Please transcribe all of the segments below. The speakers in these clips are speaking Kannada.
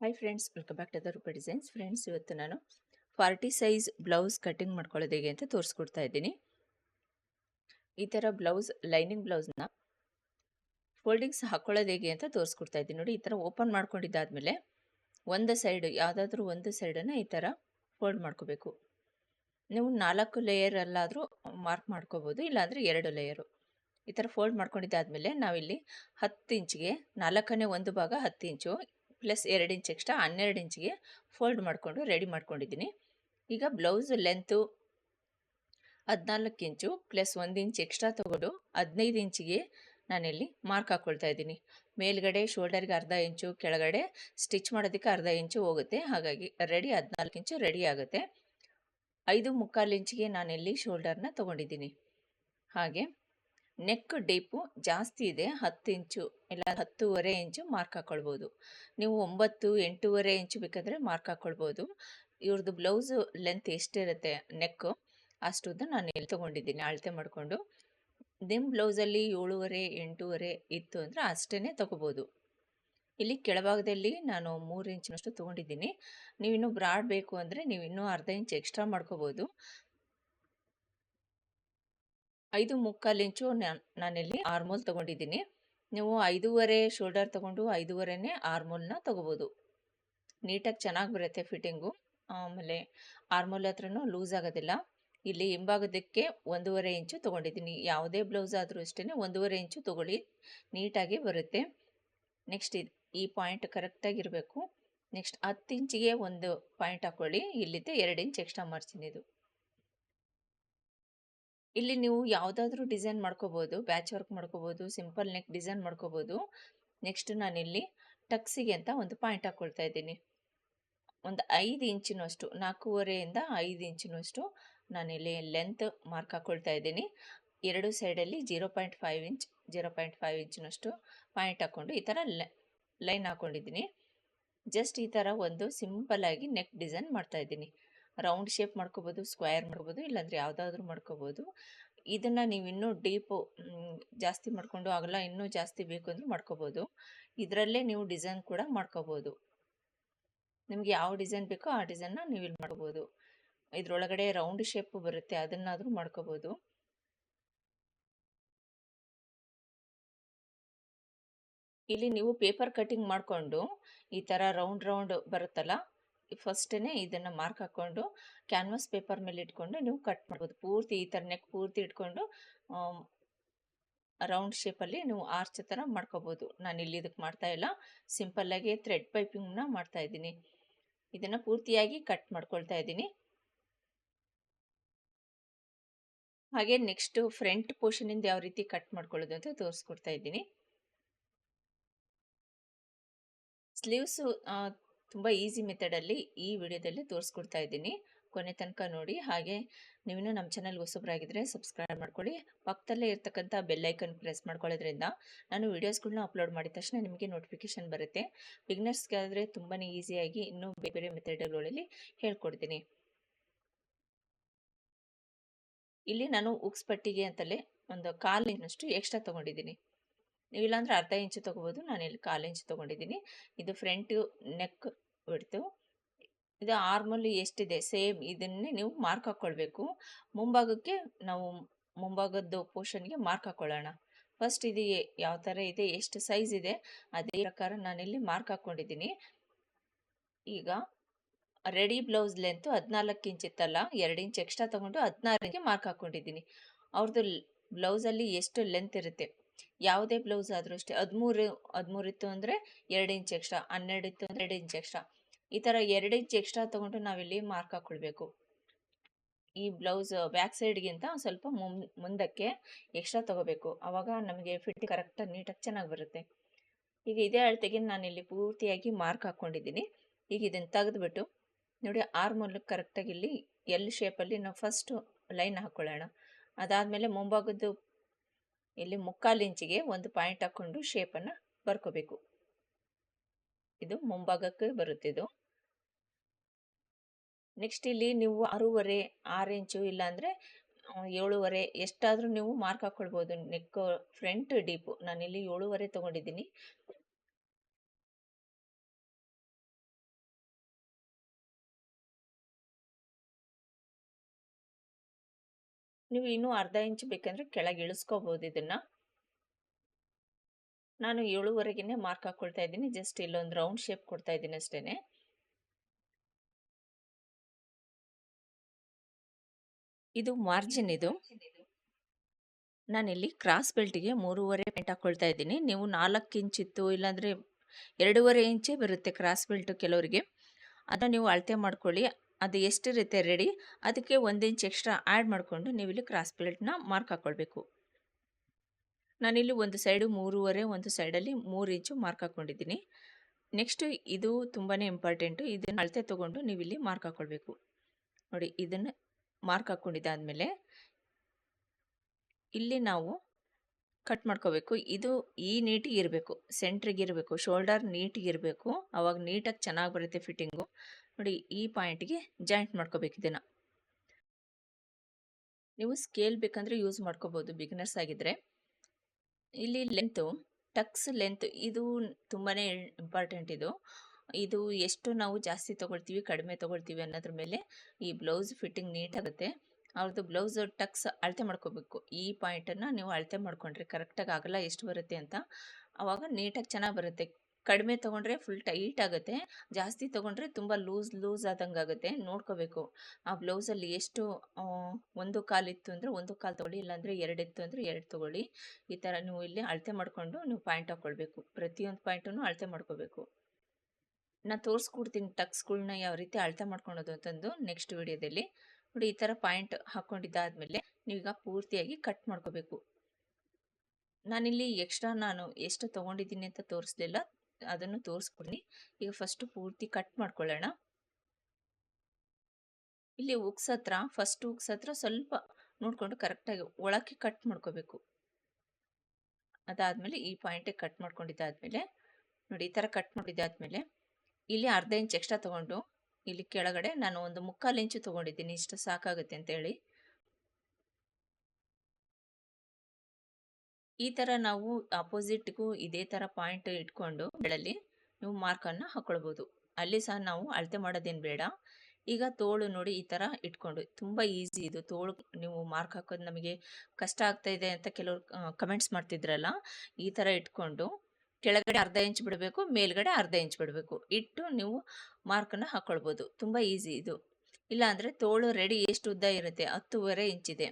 Hi friends welcome back to Roopa designs friends ಇವತ್ತು ನಾನು ಫಾರ್ಟಿ ಸೈಜ್ ಬ್ಲೌಸ್ ಕಟಿಂಗ್ ಮಾಡ್ಕೊಳ್ಳೋದು ಹೇಗೆ ಅಂತ ತೋರಿಸ್ಕೊಡ್ತಾ ಇದ್ದೀನಿ. ಈ ಥರ ಬ್ಲೌಸ್, ಲೈನಿಂಗ್ ಬ್ಲೌಸ್ನ ಫೋಲ್ಡಿಂಗ್ಸ್ ಹಾಕ್ಕೊಳ್ಳೋದು ಹೇಗೆ ಅಂತ ತೋರಿಸ್ಕೊಡ್ತಾ ಇದ್ದೀನಿ. ನೋಡಿ, ಈ ಥರ ಓಪನ್ ಮಾಡ್ಕೊಂಡಿದ್ದಾದಮೇಲೆ ಒಂದು ಸೈಡ್ ಯಾವುದಾದ್ರೂ ಒಂದು ಸೈಡನ್ನು ಈ ಥರ ಫೋಲ್ಡ್ ಮಾಡ್ಕೋಬೇಕು. ನೀವು ನಾಲ್ಕು ಲೇಯರಲ್ಲಾದರೂ ಮಾರ್ಕ್ ಮಾಡ್ಕೋಬೋದು, ಇಲ್ಲಾಂದರೆ ಎರಡು ಲೇಯರು ಈ ಥರ ಫೋಲ್ಡ್ ಮಾಡ್ಕೊಂಡಿದ್ದಾದಮೇಲೆ ನಾವಿಲ್ಲಿ ಹತ್ತು ಇಂಚಿಗೆ, ನಾಲ್ಕನೇ ಒಂದು ಭಾಗ ಹತ್ತು ಇಂಚು ಪ್ಲಸ್ ಎರಡು ಇಂಚ್ ಎಕ್ಸ್ಟ್ರಾ ಹನ್ನೆರಡು ಇಂಚಿಗೆ ಫೋಲ್ಡ್ ಮಾಡಿಕೊಂಡು ರೆಡಿ ಮಾಡ್ಕೊಂಡಿದ್ದೀನಿ. ಈಗ ಬ್ಲೌಸ್ ಲೆಂತು ಹದಿನಾಲ್ಕು ಇಂಚು ಪ್ಲಸ್ ಒಂದು ಇಂಚ್ ಎಕ್ಸ್ಟ್ರಾ ತೊಗೊಂಡು ಹದಿನೈದು ಇಂಚಿಗೆ ನಾನಿಲ್ಲಿ ಮಾರ್ಕ್ ಹಾಕ್ಕೊಳ್ತಾ ಇದ್ದೀನಿ. ಮೇಲ್ಗಡೆ ಶೋಲ್ಡರ್ಗೆ ಅರ್ಧ ಇಂಚು, ಕೆಳಗಡೆ ಸ್ಟಿಚ್ ಮಾಡೋದಕ್ಕೆ ಅರ್ಧ ಇಂಚು ಹೋಗುತ್ತೆ. ಹಾಗಾಗಿ ರೆಡಿ ಹದಿನಾಲ್ಕು ಇಂಚು ರೆಡಿ ಆಗುತ್ತೆ. ಐದು ಮುಕ್ಕಾಲು ಇಂಚಿಗೆ ನಾನಿಲ್ಲಿ ಶೋಲ್ಡರ್ನ ತೊಗೊಂಡಿದ್ದೀನಿ. ಹಾಗೆ ನೆಕ್ ಡೀಪು ಜಾಸ್ತಿ ಇದೆ, ಹತ್ತು ಇಂಚು ಇಲ್ಲ ಹತ್ತೂವರೆ ಇಂಚು ಮಾರ್ಕ್ ಹಾಕ್ಕೊಳ್ಬೋದು ನೀವು ಒಂಬತ್ತು, ಎಂಟೂವರೆ ಇಂಚು ಬೇಕಾದರೆ ಮಾರ್ಕ್ ಹಾಕ್ಕೊಳ್ಬೋದು ಇವ್ರದ್ದು ಬ್ಲೌಸು ಲೆಂತ್ ಎಷ್ಟಿರುತ್ತೆ ನೆಕ್ಕು ಅಷ್ಟುದ್ದು ನಾನು ಎಲ್ಲಿ ತೊಗೊಂಡಿದ್ದೀನಿ, ಅಳತೆ ಮಾಡಿಕೊಂಡು. ನಿಮ್ಮ ಬ್ಲೌಸಲ್ಲಿ ಏಳುವರೆ, ಎಂಟೂವರೆ ಇತ್ತು ಅಂದರೆ ಅಷ್ಟೇ ತೊಗೋಬೋದು. ಇಲ್ಲಿ ಕೆಳಭಾಗದಲ್ಲಿ ನಾನು ಮೂರು ಇಂಚಿನಷ್ಟು ತೊಗೊಂಡಿದ್ದೀನಿ. ನೀವಿನ್ನೂ ಬ್ರಾಡ್ ಬೇಕು ಅಂದರೆ ನೀವು ಇನ್ನೂ ಅರ್ಧ ಇಂಚ್ ಎಕ್ಸ್ಟ್ರಾ ಮಾಡ್ಕೋಬೋದು. ಐದು ಮುಕ್ಕಾಲು ಇಂಚು ನಾನಿಲ್ಲಿ ಆರ್ಮೋಲ್ ತಗೊಂಡಿದ್ದೀನಿ. ನೀವು ಐದೂವರೆ ಶೋಲ್ಡರ್ ತಗೊಂಡು ಐದೂವರೆನೇ ಆರ್ಮೋಲ್ನ ತೊಗೋಬೋದು. ನೀಟಾಗಿ ಚೆನ್ನಾಗಿ ಬರುತ್ತೆ ಫಿಟ್ಟಿಂಗು. ಆಮೇಲೆ ಆರ್ಮೋಲ್ ಹತ್ರನೂ ಲೂಸ್ ಆಗೋದಿಲ್ಲ. ಇಲ್ಲಿ ಹಿಂಭಾಗದಕ್ಕೆ ಒಂದೂವರೆ ಇಂಚು ತೊಗೊಂಡಿದ್ದೀನಿ. ಯಾವುದೇ ಬ್ಲೌಸ್ ಆದರೂ ಅಷ್ಟೇ ಒಂದೂವರೆ ಇಂಚು ತೊಗೊಳ್ಳಿ. ನೀಟಾಗಿ ಬರುತ್ತೆ. ನೆಕ್ಸ್ಟ್ ಇದು, ಈ ಪಾಯಿಂಟ್ ಕರೆಕ್ಟಾಗಿರಬೇಕು ನೆಕ್ಸ್ಟ್ ಹತ್ತು ಇಂಚಿಗೆ ಒಂದು ಪಾಯಿಂಟ್ ಹಾಕ್ಕೊಳ್ಳಿ ಇಲ್ಲಿದ್ದೆ ಎರಡು ಇಂಚ್ ಎಕ್ಸ್ಟ್ರಾ ಇದು. ಇಲ್ಲಿ ನೀವು ಯಾವುದಾದ್ರೂ ಡಿಸೈನ್ ಮಾಡ್ಕೋಬೋದು, ಬ್ಯಾಚ್ ವರ್ಕ್ ಮಾಡ್ಕೋಬೋದು, ಸಿಂಪಲ್ ನೆಕ್ ಡಿಸೈನ್ ಮಾಡ್ಕೋಬೋದು. ನೆಕ್ಸ್ಟ್ ನಾನಿಲ್ಲಿ ಟಕ್ಸಿಗೆ ಅಂತ ಒಂದು ಪಾಯಿಂಟ್ ಹಾಕ್ಕೊಳ್ತಾ ಇದ್ದೀನಿ. ಒಂದು ಐದು ಇಂಚಿನಷ್ಟು, ನಾಲ್ಕೂವರೆಯಿಂದ ಐದು ಇಂಚಿನಷ್ಟು ನಾನಿಲ್ಲಿ ಲೆಂತ್ ಮಾರ್ಕ್ ಹಾಕ್ಕೊಳ್ತಾ ಇದ್ದೀನಿ. ಎರಡು ಸೈಡಲ್ಲಿ zero point five inch, zero point five ಇಂಚಿನಷ್ಟು point ಹಾಕ್ಕೊಂಡು ಈ ಥರ ಲೈನ್ ಹಾಕ್ಕೊಂಡಿದ್ದೀನಿ ಜಸ್ಟ್ ಈ ಥರ ಒಂದು ಸಿಂಪಲ್ಲಾಗಿ ನೆಕ್ ಡಿಸೈನ್ ಮಾಡ್ತಾ ಇದ್ದೀನಿ. ರೌಂಡ್ ಶೇಪ್ ಮಾಡ್ಕೋಬೋದು, ಸ್ಕ್ವೇರ್ ಮಾಡ್ಕೋಬೋದು, ಇಲ್ಲಾಂದರೆ ಯಾವುದಾದ್ರೂ ಮಾಡ್ಕೋಬೋದು. ಇದನ್ನು ನೀವು ಇನ್ನೂ ಡೀಪು ಜಾಸ್ತಿ ಮಾಡಿಕೊಂಡು ಅಗಲ ಇನ್ನೂ ಜಾಸ್ತಿ ಬೇಕು ಅಂದರೆ ಮಾಡ್ಕೋಬೋದು. ಇದರಲ್ಲೇ ನೀವು ಡಿಸೈನ್ ಕೂಡ ಮಾಡ್ಕೋಬೋದು. ನಿಮಗೆ ಯಾವ ಡಿಸೈನ್ ಬೇಕೋ ಆ ಡಿಸೈನ್ನ ನೀವು ಇಲ್ಲಿ ಮಾಡ್ಬೋದು ಇದರೊಳಗಡೆ ರೌಂಡ್ ಶೇಪ್ ಬರುತ್ತೆ, ಅದನ್ನಾದರೂ ಮಾಡ್ಕೋಬೋದು. ಇಲ್ಲಿ ನೀವು ಪೇಪರ್ ಕಟಿಂಗ್ ಮಾಡಿಕೊಂಡು ಈ ಥರ ರೌಂಡ್ ರೌಂಡ್ ಬರುತ್ತಲ್ಲ ಫಸ್ಟೇ ಇದನ್ನು ಮಾರ್ಕ್ ಹಾಕ್ಕೊಂಡು ಕ್ಯಾನ್ವಾಸ್ ಪೇಪರ್ ಮೇಲೆ ಇಟ್ಕೊಂಡು ನೀವು ಕಟ್ ಮಾಡ್ಬೋದು. ಪೂರ್ತಿ ಈ ಥರ ನೆಕ್ ಪೂರ್ತಿ ಇಟ್ಕೊಂಡು ರೌಂಡ್ ಶೇಪಲ್ಲಿ ನೀವು ಆರ್ಚ್ ಥರ ಮಾಡ್ಕೋಬೋದು. ನಾನು ಇಲ್ಲಿ ಇದಕ್ಕೆ ಮಾಡ್ತಾ ಇಲ್ಲ. ಸಿಂಪಲ್ಲಾಗಿ ಥ್ರೆಡ್ ಪೈಪಿಂಗ್ನ ಮಾಡ್ತಾ ಇದ್ದೀನಿ. ಇದನ್ನು ಪೂರ್ತಿಯಾಗಿ ಕಟ್ ಮಾಡ್ಕೊಳ್ತಾ ಇದ್ದೀನಿ. ಹಾಗೆ ನೆಕ್ಸ್ಟು ಫ್ರಂಟ್ ಪೋರ್ಷನಿಂದ ಯಾವ ರೀತಿ ಕಟ್ ಮಾಡ್ಕೊಳ್ಳೋದು ಅಂತ ತೋರಿಸ್ಕೊಡ್ತಾ ಇದ್ದೀನಿ. ಸ್ಲೀವ್ಸು ತುಂಬ ಈಸಿ ಮೆಥಡಲ್ಲಿ ಈ ವಿಡಿಯೋದಲ್ಲಿ ತೋರಿಸ್ಕೊಡ್ತಾ ಇದ್ದೀನಿ. ಕೊನೆ ತನಕ ನೋಡಿ. ಹಾಗೆ ನೀವಿನ್ನೂ ನಮ್ಮ ಚಾನಲ್ಗೆ ಹೊಸಬ್ರಾಗಿದ್ದರೆ ಸಬ್ಸ್ಕ್ರೈಬ್ ಮಾಡ್ಕೊಳ್ಳಿ. ಪಕ್ಕದಲ್ಲೇ ಇರ್ತಕ್ಕಂಥ ಬೆಲ್ಲೈಕನ್ ಪ್ರೆಸ್ ಮಾಡ್ಕೊಳ್ಳೋದ್ರಿಂದ ನಾನು ವೀಡಿಯೋಸ್ಗಳನ್ನ ಅಪ್ಲೋಡ್ ಮಾಡಿದ ತಕ್ಷಣ ನಿಮಗೆ ನೋಟಿಫಿಕೇಷನ್ ಬರುತ್ತೆ. ಬಿಗ್ನರ್ಸ್ಗೆ ಆದರೆ ತುಂಬಾ ಈಸಿಯಾಗಿ ಇನ್ನೂ ಬೇರೆ ಬೇರೆ ಮೆಥಡ್ಗಳಲ್ಲಿ ಹೇಳ್ಕೊಡ್ತೀನಿ. ಇಲ್ಲಿ ನಾನು ಉಕ್ಸ್ ಪಟ್ಟಿಗೆ ಅಂತಲೇ ಒಂದು ಕಾಲು ಇನ್ನಷ್ಟು ಎಕ್ಸ್ಟ್ರಾ ತೊಗೊಂಡಿದ್ದೀನಿ. ನೀವು ಇಲ್ಲಾಂದ್ರೆ ಅರ್ಧ ಇಂಚು ತೊಗೋಬೋದು ಇಲ್ಲಿ ಕಾಲು ಇಂಚು ತೊಗೊಂಡಿದ್ದೀನಿ. ಇದು ಫ್ರಂಟ್ ನೆಕ್ ಬಿಡ್ತು. ಇದು ಆರ್ಮಲ್ಲಿ ಎಷ್ಟಿದೆ ಸೇಮ್ ಇದನ್ನೇ ನೀವು ಮಾರ್ಕ್ ಹಾಕ್ಕೊಳ್ಬೇಕು ಮುಂಭಾಗಕ್ಕೆ ನಾವು ಮುಂಭಾಗದ್ದು ಪೋರ್ಷನ್ಗೆ ಮಾರ್ಕ್ ಹಾಕ್ಕೊಳ್ಳೋಣ ಫಸ್ಟ್ ಇದು ಯಾವ ಥರ ಇದೆ, ಎಷ್ಟು ಸೈಜ್ ಇದೆ, ಅದೇ ಪ್ರಕಾರ ನಾನಿಲ್ಲಿ ಮಾರ್ಕ್ ಹಾಕ್ಕೊಂಡಿದ್ದೀನಿ ಈಗ ರೆಡಿ ಬ್ಲೌಸ್ ಲೆಂತು ಹದಿನಾಲ್ಕು ಇಂಚ್ ಇತ್ತಲ್ಲ, ಎರಡು ಇಂಚ್ ಎಕ್ಸ್ಟ್ರಾ ತೊಗೊಂಡು ಹದಿನಾರು ಇಂಚಿಗೆ ಮಾರ್ಕ್ ಹಾಕ್ಕೊಂಡಿದ್ದೀನಿ ಅವ್ರದ್ದು ಬ್ಲೌಸಲ್ಲಿ ಎಷ್ಟು ಲೆಂತ್ ಇರುತ್ತೆ? ಯಾವುದೇ ಬ್ಲೌಸ್ ಆದರೂ ಅಷ್ಟೇ. ಹದಿಮೂರು ಹದಿಮೂರು ಇತ್ತು ಅಂದರೆ ಎರಡು ಇಂಚ್ ಎಕ್ಸ್ಟ್ರಾ ಹನ್ನೆರಡು ಇತ್ತು ಅಂದರೆ ಎರಡು ಇಂಚ್ ಎಕ್ಸ್ಟ್ರಾ ಈ ಥರ ಎರಡು ಇಂಚ್ ಎಕ್ಸ್ಟ್ರಾ ತೊಗೊಂಡು ನಾವಿಲ್ಲಿ ಮಾರ್ಕ್ ಹಾಕ್ಕೊಳ್ಬೇಕು ಈ ಬ್ಲೌಸ್ ಬ್ಯಾಕ್ ಸೈಡ್ಗಿಂತ ಸ್ವಲ್ಪ ಮುಂದಕ್ಕೆ ಎಕ್ಸ್ಟ್ರಾ ತೊಗೋಬೇಕು. ಆವಾಗ ನಮಗೆ ಫಿಟ್ ಕರೆಕ್ಟಾಗಿ ನೀಟಾಗಿ ಚೆನ್ನಾಗಿ ಬರುತ್ತೆ. ಈಗ ಇದೇ ಅಳತೆಗೆ ನಾನಿಲ್ಲಿ ಪೂರ್ತಿಯಾಗಿ ಮಾರ್ಕ್ ಹಾಕ್ಕೊಂಡಿದ್ದೀನಿ ಈಗ ಇದನ್ನು ತೆಗೆದುಬಿಟ್ಟು ನೋಡಿ ಆರ್ ಮೂಲಕ ಕರೆಕ್ಟಾಗಿ ಇಲ್ಲಿ ಎಲ್ ಶೇಪಲ್ಲಿ ನಾವು ಫಸ್ಟು ಲೈನ್ ಹಾಕ್ಕೊಳ್ಳೋಣ ಅದಾದಮೇಲೆ ಮುಂಭಾಗದ್ದು ಇಲ್ಲಿ ಮುಕ್ಕಾಲು ಇಂಚಿಗೆ ಒಂದು ಪಾಯಿಂಟ್ ಹಾಕ್ಕೊಂಡು ಶೇಪನ್ನು ಬರ್ಕೋಬೇಕು. ಇದು ಮುಂಭಾಗಕ್ಕೆ ಬರುತ್ತಿದ್ದು ನೆಕ್ಸ್ಟ್ ಇಲ್ಲಿ ನೀವು ಆರೂವರೆ, ಆರು ಇಂಚು ಇಲ್ಲಾಂದರೆ ಏಳುವರೆ ಎಷ್ಟಾದರೂ ನೀವು ಮಾರ್ಕ್ ಹಾಕ್ಕೊಳ್ಬೋದು ನೆಕ್ ಫ್ರಂಟ್ ಡೀಪು ನಾನಿಲ್ಲಿ ಏಳುವರೆ ತೊಗೊಂಡಿದ್ದೀನಿ. ನೀವು ಇನ್ನೂ ಅರ್ಧ ಇಂಚ್ ಬೇಕಂದ್ರೆ ಕೆಳಗೆ ಇಳಿಸ್ಕೋಬೋದು ಇದನ್ನ. ನಾನು ಏಳುವರೆಗೆ ಮಾರ್ಕ್ ಹಾಕ್ಕೊಳ್ತಾ ಇದ್ದೀನಿ ಜಸ್ಟ್ ಇಲ್ಲೊಂದು ರೌಂಡ್ ಶೇಪ್ ಕೊಡ್ತಾ ಇದ್ದೀನಿ ಅಷ್ಟೇನೆ. ಇದು ಮಾರ್ಜಿನ್ ಇದು. ನಾನಿಲ್ಲಿ ಕ್ರಾಸ್ ಬೆಲ್ಟಿಗೆ ಮೂರುವರೆ ಪೇಂಟ್ ಹಾಕ್ಕೊಳ್ತಾ ಇದ್ದೀನಿ. ನೀವು ನಾಲ್ಕು ಇಂಚ್ ಇತ್ತು, ಇಲ್ಲಾಂದರೆ ಎರಡೂವರೆ ಇಂಚೇ ಬರುತ್ತೆ ಕ್ರಾಸ್ ಬೆಲ್ಟು ಕೆಲವರಿಗೆ. ಅದನ್ನು ನೀವು ಅಳತೆ ಮಾಡ್ಕೊಳ್ಳಿ. ಅದು ಎಷ್ಟಿರುತ್ತೆ ರೆಡಿ ಅದಕ್ಕೆ ಒಂದು ಇಂಚ್ ಎಕ್ಸ್ಟ್ರಾ ಆ್ಯಡ್ ಮಾಡಿಕೊಂಡು ನೀವು ಇಲ್ಲಿ ಕ್ರಾಸ್ ಬೆಲ್ಟ್ನ ಮಾರ್ಕ್ ಹಾಕ್ಕೊಳ್ಬೇಕು ನಾನಿಲ್ಲಿ ಒಂದು ಸೈಡು ಮೂರುವರೆ, ಒಂದು ಸೈಡಲ್ಲಿ ಮೂರು ಇಂಚು ಮಾರ್ಕ್ ಹಾಕ್ಕೊಂಡಿದ್ದೀನಿ ನೆಕ್ಸ್ಟು ಇದು ತುಂಬಾ ಇಂಪಾರ್ಟೆಂಟು ಇದನ್ನು ಅಳತೆ ತೊಗೊಂಡು ನೀವು ಇಲ್ಲಿ ಮಾರ್ಕ್ ಹಾಕ್ಕೊಳ್ಬೇಕು ನೋಡಿ, ಇದನ್ನು ಮಾರ್ಕ್ ಹಾಕ್ಕೊಂಡಿದ್ದಾದಮೇಲೆ ಇಲ್ಲಿ ನಾವು ಕಟ್ ಮಾಡ್ಕೋಬೇಕು. ಇದು ಈ ನೀಟಿಗೆ ಇರಬೇಕು. ಸೆಂಟ್ರಿಗೆ ಇರಬೇಕು. ಶೋಲ್ಡರ್ ನೀಟಿಗೆ ಇರಬೇಕು. ಅವಾಗ ನೀಟಾಗಿ ಚೆನ್ನಾಗಿ ಬರುತ್ತೆ ಫಿಟ್ಟಿಂಗು. ನೋಡಿ, ಈ ಪಾಯಿಂಟ್ಗೆ ಜಾಯಿಂಟ್ ಮಾಡ್ಕೋಬೇಕು ಇದನ್ನು. ನೀವು ಸ್ಕೇಲ್ ಬೇಕಂದ್ರೆ ಯೂಸ್ ಮಾಡ್ಕೋಬೋದು ಬಿಗಿನರ್ಸ್ ಆಗಿದ್ರೆ. ಇಲ್ಲಿ ಲೆಂತು, ಟಕ್ಸ್ ಲೆಂತ್ ಇದು ತುಂಬಾ ಇಂಪಾರ್ಟೆಂಟ್ ಇದು. ಇದು ಎಷ್ಟು ನಾವು ಜಾಸ್ತಿ ತೊಗೊಳ್ತೀವಿ, ಕಡಿಮೆ ತೊಗೊಳ್ತೀವಿ ಅನ್ನೋದ್ರ ಮೇಲೆ ಈ ಬ್ಲೌಸ್ ಫಿಟ್ಟಿಂಗ್ ನೀಟಾಗುತ್ತೆ. ಅವ್ರದ್ದು ಬ್ಲೌಸ್ ಟಕ್ಸ್ ಅಳತೆ ಮಾಡ್ಕೋಬೇಕು. ಈ ಪಾಯಿಂಟನ್ನು ನೀವು ಅಳತೆ ಮಾಡ್ಕೊಂಡ್ರೆ ಕರೆಕ್ಟಾಗಿ ಆಗಲ್ಲ, ಎಷ್ಟು ಬರುತ್ತೆ ಅಂತ. ಆವಾಗ ನೀಟಾಗಿ ಚೆನ್ನಾಗಿ ಬರುತ್ತೆ. ಕಡಿಮೆ ತೊಗೊಂಡ್ರೆ ಫುಲ್ ಟೈಟ್ ಆಗುತ್ತೆ. ಜಾಸ್ತಿ ತೊಗೊಂಡ್ರೆ ತುಂಬ ಲೂಸ್ ಲೂಸ್ ಆದಂಗೆ ಆಗುತ್ತೆ. ನೋಡ್ಕೋಬೇಕು. ಆ ಬ್ಲೌಸಲ್ಲಿ ಎಷ್ಟು ಒಂದು ಕಾಲಿತ್ತು ಅಂದರೆ ಒಂದು ಕಾಲು ತೊಗೊಳ್ಳಿ, ಇಲ್ಲಾಂದರೆ ಎರಡು ಇತ್ತು ಅಂದರೆ ಎರಡು ತೊಗೊಳ್ಳಿ. ಈ ಥರ ನೀವು ಇಲ್ಲಿ ಅಳತೆ ಮಾಡಿಕೊಂಡು ನೀವು ಪಾಯಿಂಟ್ ಹಾಕ್ಕೊಳ್ಬೇಕು ಪ್ರತಿಯೊಂದು ಪಾಯಿಂಟನ್ನು ಅಳತೆ ಮಾಡ್ಕೋಬೇಕು. ನಾನು ತೋರಿಸ್ಕೊಡ್ತೀನಿ ಟಕ್ಸ್ಗಳನ್ನ ಯಾವ ರೀತಿ ಅಳತೆ ಮಾಡ್ಕೊಳೋದು ಅಂತಂದು ನೆಕ್ಸ್ಟ್ ವಿಡಿಯೋದಲ್ಲಿ ನೋಡಿ ಈ ಥರ ಪಾಯಿಂಟ್ ಹಾಕ್ಕೊಂಡಿದ್ದಾದಮೇಲೆ ನೀವೀಗ ಪೂರ್ತಿಯಾಗಿ ಕಟ್ ಮಾಡ್ಕೋಬೇಕು. ನಾನಿಲ್ಲಿ ಎಕ್ಸ್ಟ್ರಾ ನಾನು ಎಷ್ಟು ತೊಗೊಂಡಿದ್ದೀನಿ ಅಂತ ತೋರಿಸ್ಲಿಲ್ಲ. ಅದನ್ನು ತೋರಿಸ್ಕೊಡ್ತೀನಿ. ಈಗ ಫಸ್ಟು ಪೂರ್ತಿ ಕಟ್ ಮಾಡ್ಕೊಳ್ಳೋಣ. ಇಲ್ಲಿ ಉಕ್ಸ್ ಹತ್ರ ಫಸ್ಟ್ ಉಕ್ಸ್ ಹತ್ರ ಸ್ವಲ್ಪ ನೋಡಿಕೊಂಡು ಕರೆಕ್ಟಾಗಿ ಒಳಕ್ಕೆ ಕಟ್ ಮಾಡ್ಕೋಬೇಕು. ಅದಾದಮೇಲೆ ಈ ಪಾಯಿಂಟಿಗೆ ಕಟ್ ಮಾಡ್ಕೊಂಡಿದ್ದಾದಮೇಲೆ ನೋಡಿ ಈ ಥರ ಕಟ್ ಮಾಡಿದ್ದಾದಮೇಲೆ ಇಲ್ಲಿ ಅರ್ಧ ಇಂಚ್ ಎಕ್ಸ್ಟ್ರಾ ತೊಗೊಂಡು ಇಲ್ಲಿ ಕೆಳಗಡೆ ನಾನು ಒಂದು ಮುಕ್ಕಾಲು ಇಂಚು ತೊಗೊಂಡಿದ್ದೀನಿ. ಇಷ್ಟು ಸಾಕಾಗುತ್ತೆ ಅಂತೇಳಿ. ಈ ಥರ ನಾವು ಅಪೋಸಿಟ್ಗೂ ಇದೇ ಥರ ಪಾಯಿಂಟ್ ಇಟ್ಕೊಂಡು ಬೆಳಲ್ಲಿ ನೀವು ಮಾರ್ಕನ್ನು ಹಾಕ್ಕೊಳ್ಬೋದು ಅಲ್ಲಿ ಸಹ ನಾವು ಅಳತೆ ಮಾಡೋದೇನು ಬೇಡ. ಈಗ ತೋಳು ನೋಡಿ ಈ ಥರ ಇಟ್ಕೊಂಡು. ತುಂಬ ಈಸಿ ಇದು. ತೋಳು ನೀವು ಮಾರ್ಕ್ ಹಾಕೋದು ನಮಗೆ ಕಷ್ಟ ಆಗ್ತಾ ಅಂತ ಕೆಲವರು ಕಮೆಂಟ್ಸ್ ಮಾಡ್ತಿದ್ರಲ್ಲ, ಈ ಥರ ಇಟ್ಕೊಂಡು ಕೆಳಗಡೆ ಅರ್ಧ ಇಂಚ್ ಬಿಡಬೇಕು, ಮೇಲ್ಗಡೆ ಅರ್ಧ ಇಂಚ್ ಬಿಡಬೇಕು. ಇಟ್ಟು ನೀವು ಮಾರ್ಕನ್ನು ಹಾಕ್ಕೊಳ್ಬೋದು ತುಂಬ ಈಸಿ ಇದು. ಇಲ್ಲಾಂದರೆ ತೋಳು ರೆಡಿ ಎಷ್ಟು ಉದ್ದ ಇರುತ್ತೆ? ಹತ್ತುವರೆ ಇಂಚಿದೆ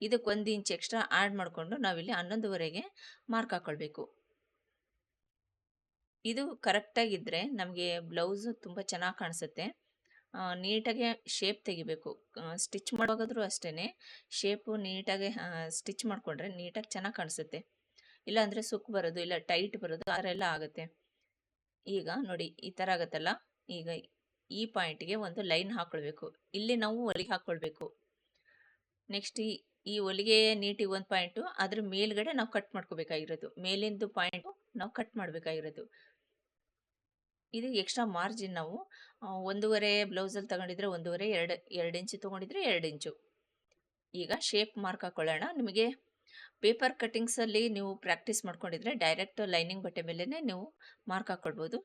ಇದಕ್ಕೆ ಒಂದು ಇಂಚ್ ಎಕ್ಸ್ಟ್ರಾ ಆ್ಯಡ್ ಮಾಡಿಕೊಂಡು ನಾವಿಲ್ಲಿ ಹನ್ನೊಂದುವರೆಗೆ ಮಾರ್ಕ್ ಹಾಕ್ಕೊಳ್ಬೇಕು ಇದು ಕರೆಕ್ಟಾಗಿದ್ದರೆ ನಮಗೆ ಬ್ಲೌಸು ತುಂಬ ಚೆನ್ನಾಗಿ ಕಾಣಿಸುತ್ತೆ. ನೀಟಾಗಿ ಶೇಪ್ ತೆಗಿಬೇಕು. ಸ್ಟಿಚ್ ಮಾಡುವಾಗಾದರೂ ಅಷ್ಟೇ ಶೇಪು ನೀಟಾಗಿ ಸ್ಟಿಚ್ ಮಾಡಿಕೊಂಡ್ರೆ ನೀಟಾಗಿ ಚೆನ್ನಾಗಿ ಕಾಣಿಸುತ್ತೆ. ಇಲ್ಲ ಅಂದರೆ ಸುಕ್ ಬರೋದು, ಇಲ್ಲ ಟೈಟ್ ಬರೋದು, ಆ ಎಲ್ಲ ಆಗುತ್ತೆ. ಈಗ ನೋಡಿ ಈ ಥರ ಆಗುತ್ತಲ್ಲ? ಈಗ ಈ ಪಾಯಿಂಟ್ಗೆ ಒಂದು ಲೈನ್ ಹಾಕ್ಕೊಳ್ಬೇಕು ಇಲ್ಲಿ ನಾವು ಹೊಲಿಗೆ ಹಾಕ್ಕೊಳ್ಬೇಕು ನೆಕ್ಸ್ಟ್ ಈ ಈ ಹೊಲಿಗೆ ನೀಟಿಗೆ ಒಂದು ಪಾಯಿಂಟು, ಅದ್ರ ಮೇಲ್ಗಡೆ ನಾವು ಕಟ್ ಮಾಡ್ಕೋಬೇಕಾಗಿರೋದು. ಮೇಲಿಂದು ಪಾಯಿಂಟು ನಾವು ಕಟ್ ಮಾಡಬೇಕಾಗಿರೋದು. ಇದು ಎಕ್ಸ್ಟ್ರಾ ಮಾರ್ಜಿನ್ ನಾವು ಒಂದೂವರೆ ಬ್ಲೌಸಲ್ಲಿ ತಗೊಂಡಿದ್ರೆ ಒಂದೂವರೆ, ಎರಡು ಎರಡು ಇಂಚು ತೊಗೊಂಡಿದ್ರೆ ಎರಡು ಇಂಚು. ಈಗ ಶೇಪ್ ಮಾರ್ಕ್ ಹಾಕ್ಕೊಳ್ಳೋಣ ನಿಮಗೆ ಪೇಪರ್ ಕಟ್ಟಿಂಗ್ಸಲ್ಲಿ ನೀವು ಪ್ರಾಕ್ಟೀಸ್ ಮಾಡ್ಕೊಂಡಿದ್ರೆ ಡೈರೆಕ್ಟ್ ಲೈನಿಂಗ್ ಬಟ್ಟೆ ಮೇಲೆ ನೀವು ಮಾರ್ಕ್ ಹಾಕ್ಕೊಳ್ಬೋದು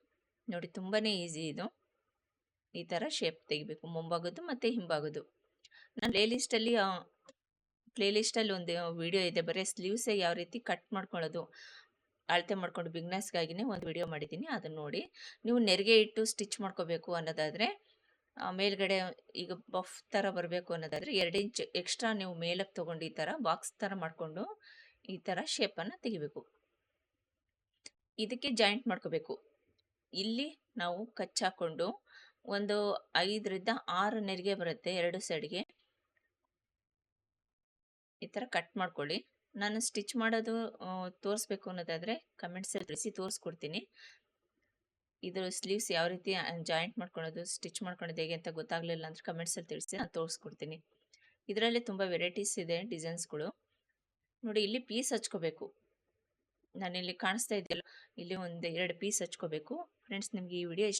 ನೋಡಿ ತುಂಬಾ ಈಸಿ ಇದು. ಈ ಥರ ಶೇಪ್ ತೆಗಿಬೇಕು. ಮುಂಭಾಗದ್ದು ಮತ್ತು ಹಿಂಭಾಗದ್ದು. ನಾನು ಪ್ಲೇ ಲಿಸ್ಟಲ್ಲಿ ಪ್ಲೇ ಲಿಸ್ಟಲ್ಲಿ ಒಂದು ವಿಡಿಯೋ ಇದೆ. ಬರೀ ಸ್ಲೀವ್ಸೇ ಯಾವ ರೀತಿ ಕಟ್ ಮಾಡ್ಕೊಳ್ಳೋದು, ಅಳತೆ ಮಾಡ್ಕೊಂಡು ಬಿಗ್ನೆಸ್ಗಾಗಿನೇ ಒಂದು ವಿಡಿಯೋ ಮಾಡಿದ್ದೀನಿ. ಅದನ್ನು ನೋಡಿ. ನೀವು ನೆರಿಗೆ ಇಟ್ಟು ಸ್ಟಿಚ್ ಮಾಡ್ಕೋಬೇಕು ಅನ್ನೋದಾದರೆ ಮೇಲ್ಗಡೆ ಈಗ ಬಫ್ ಥರ ಬರಬೇಕು ಅನ್ನೋದಾದರೆ ಎರಡು ಇಂಚ್ ಎಕ್ಸ್ಟ್ರಾ ನೀವು ಮೇಲಕ್ಕೆ ತೊಗೊಂಡು ಈ ಥರ ಬಾಕ್ಸ್ ಥರ ಮಾಡಿಕೊಂಡು ಈ ಥರ ಶೇಪನ್ನು ತೆಗಿಬೇಕು. ಇದಕ್ಕೆ ಜಾಯಿಂಟ್ ಮಾಡ್ಕೋಬೇಕು. ಇಲ್ಲಿ ನಾವು ಕಚ್ಚಾಕೊಂಡು ಒಂದು ಐದರಿಂದ ಆರು ನೆರಿಗೆ ಬರುತ್ತೆ ಎರಡು ಸೈಡ್ಗೆ ಈ ಥರ ಕಟ್ ಮಾಡ್ಕೊಳ್ಳಿ. ನಾನು ಸ್ಟಿಚ್ ಮಾಡೋದು ತೋರಿಸ್ಬೇಕು ಅನ್ನೋದಾದರೆ ಕಮೆಂಟ್ಸಲ್ಲಿ ತಿಳಿಸಿ ತೋರಿಸ್ಕೊಡ್ತೀನಿ. ಇದ್ರ ಸ್ಲೀವ್ಸ್ ಯಾವ ರೀತಿ ಜಾಯಿಂಟ್ ಮಾಡ್ಕೊಳೋದು ಸ್ಟಿಚ್ ಮಾಡ್ಕೊಳೋದು ಹೇಗೆ ಅಂತ ಗೊತ್ತಾಗಲಿಲ್ಲ ಅಂದರೆ ಕಮೆಂಟ್ಸಲ್ಲಿ ತಿಳಿಸಿ ನಾನು ತೋರಿಸ್ಕೊಡ್ತೀನಿ. ಇದರಲ್ಲಿ ತುಂಬ ವೆರೈಟೀಸ್ ಇದೆ ಡಿಸೈನ್ಸ್ಗಳು ನೋಡಿ, ಇಲ್ಲಿ ಪೀಸ್ ಹಚ್ಕೋಬೇಕು. ನಾನಿಲ್ಲಿ ಕಾಣಿಸ್ತಾ ಇದೆಯಲ್ಲ, ಇಲ್ಲಿ ಒಂದು ಎರಡು ಪೀಸ್ ಹಚ್ಕೋಬೇಕು. ಫ್ರೆಂಡ್ಸ್ ನಿಮಗೆ ಈ ವಿಡಿಯೋ ಇಷ್ಟ